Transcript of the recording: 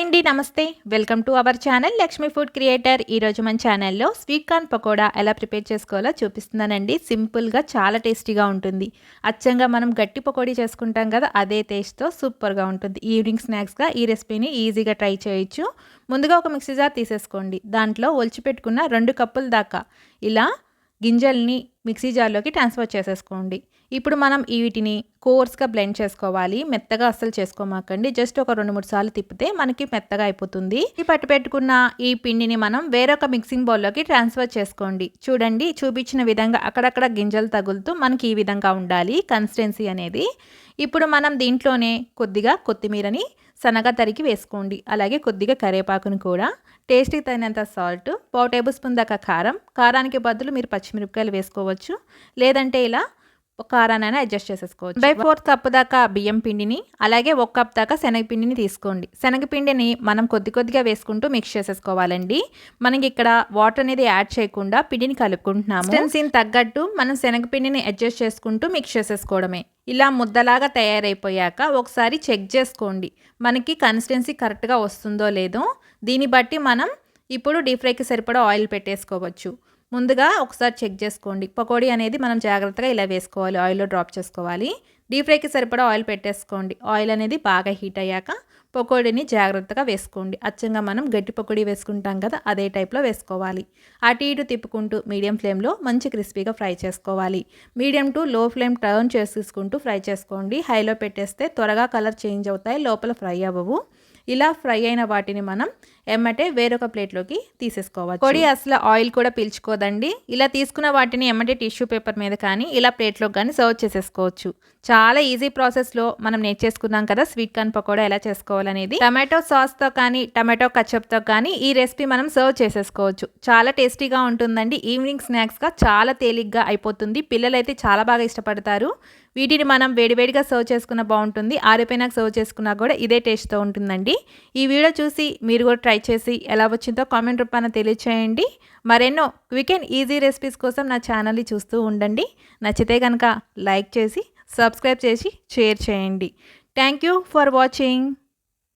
అండి నమస్తే. Welcome to our channel Lakshmi Food Creator. ఈరోజు మన ఛానల్లో స్వీట్ కార్న్ పకోడా ఎలా ప్రిపేర్ చేసుకోవాలో చూపిస్తున్నానండి. సింపుల్గా చాలా టేస్టీగా ఉంటుంది. అచ్చంగా మనం గట్టి పకోడీ చేసుకుంటాం కదా అదే టేస్ట్తో సూపర్గా ఉంటుంది. ఈవినింగ్ స్నాక్స్గా ఈ రెసిపీని ఈజీగా ట్రై చేయొచ్చు. ముందుగా ఒక మిక్సీ జార్ తీసేసుకోండి. దాంట్లో ఒలిచిపెట్టుకున్న రెండు కప్పుల దాకా ఇలా గింజల్ని మిక్సీ జార్లోకి ట్రాన్స్ఫర్ చేసేసుకోండి. ఇప్పుడు మనం వీటిని కోర్స్గా బ్లెండ్ చేసుకోవాలి. మెత్తగా అస్సలు చేసుకోమాకండి. జస్ట్ ఒక రెండు మూడు సార్లు తిప్పితే మనకి మెత్తగా అయిపోతుంది. ఈ పట్టు పెట్టుకున్న ఈ పిండిని మనం వేరొక మిక్సింగ్ బౌల్లోకి ట్రాన్స్ఫర్ చేసుకోండి. చూడండి చూపించిన విధంగా అక్కడక్కడ గింజలు తగులుతూ మనకి ఈ విధంగా ఉండాలి. కన్సిస్టెన్సీ అనేది. ఇప్పుడు మనం దీంట్లోనే కొద్దిగా కొత్తిమీరని సన్నగా తరిగి వేసుకోండి. అలాగే కొద్దిగా కరివేపాకును కూడా. టేస్టీ తగినంత సాల్ట్ పావు టేబుల్ స్పూన్ దాకా కారం. కారానికి బదులు మీరు పచ్చిమిరపకాయలు వేసుకోవచ్చు. లేదంటే ఇలా కారానైనా అడ్జస్ట్ చేసేసుకోవచ్చు. బై ఫోర్త్ కప్ దాకా బియ్యం పిండిని అలాగే ఒక కప్ దాకా శనగపిండిని తీసుకోండి. శనగపిండిని మనం కొద్ది కొద్దిగా వేసుకుంటూ మిక్స్ చేసేసుకోవాలండి. మనకి ఇక్కడ వాటర్ అనేది యాడ్ చేయకుండా పిండిని కలుపుకుంటున్నాము. స్టెన్సీని తగ్గట్టు మనం శనగపిండిని అడ్జస్ట్ చేసుకుంటూ మిక్స్ చేసేసుకోవడమే. ఇలా ముద్దలాగా తయారైపోయాక ఒకసారి చెక్ చేసుకోండి. మనకి కన్సిస్టెన్సీ కరెక్ట్గా వస్తుందో లేదో. దీన్ని బట్టి మనం ఇప్పుడు డీప్ ఫ్రైకి సరిపడా ఆయిల్ పెట్టేసుకోవచ్చు. ముందుగా ఒకసారి చెక్ చేసుకోండి. పకోడీ అనేది మనం జాగ్రత్తగా ఇలా వేసుకోవాలి. ఆయిల్లో డ్రాప్ చేసుకోవాలి. డీప్ ఫ్రైకి సరిపడా ఆయిల్ పెట్టేసుకోండి. ఆయిల్ అనేది బాగా హీట్ అయ్యాక పకోడీని జాగ్రత్తగా వేసుకోండి. అచ్చంగా మనం గట్టి పకోడీ వేసుకుంటాం కదా అదే టైప్లో వేసుకోవాలి. అటు ఇటు తిప్పుకుంటూ మీడియం ఫ్లేమ్లో మంచి క్రిస్పీగా ఫ్రై చేసుకోవాలి. Medium to low flame turn చేసుకుంటూ ఫ్రై చేసుకోండి. హైలో పెట్టేస్తే త్వరగా కలర్ చేంజ్ అవుతాయి లోపల ఫ్రై అవ్వవు. ఇలా ఫ్రై అయిన వాటిని మనం ఎమ్మటే వేరొక ప్లేట్లోకి తీసేసుకోవాలి పొడి అసలు ఆయిల్ కూడా పీల్చుకోదండి. ఇలా తీసుకున్న వాటిని ఎమ్మటే టిష్యూ పేపర్ మీద కానీ ఇలా ప్లేట్లోకి కానీ సర్వ్ చేసేసుకోవచ్చు. చాలా ఈజీ ప్రాసెస్లో మనం నేర్చేసుకున్నాం కదా స్వీట్ కార్న్ పకోడా ఎలా చేసుకోవాలనేది. టమాటో సాస్తో కానీ టమాటో కచప్తో కానీ ఈ రెసిపీ మనం సర్వ్ చేసేసుకోవచ్చు. చాలా టేస్టీగా ఉంటుందండి. ఈవినింగ్ స్నాక్స్గా చాలా తేలిగ్గా అయిపోతుంది. పిల్లలైతే చాలా బాగా ఇష్టపడతారు. వీటిని మనం వేడివేడిగా సర్వ్ చేసుకున్న బాగుంటుంది. ఆరిపోయినాక సర్వ్ చేసుకున్నా కూడా ఇదే టేస్ట్తో ఉంటుందండి. ఈ వీడియో చూసి మీరు కూడా ట్రై చేసి ఎలా వచ్చిందో కామెంట్ రూపాన తెలియచేయండి. మరెన్నో క్విక్ అండ్ ఈజీ రెసిపీస్ కోసం నా ఛానల్ని చూస్తూ ఉండండి. నచ్చితే కనుక లైక్ చేసి సబ్స్క్రైబ్ చేసి షేర్ చేయండి. Thank you for watching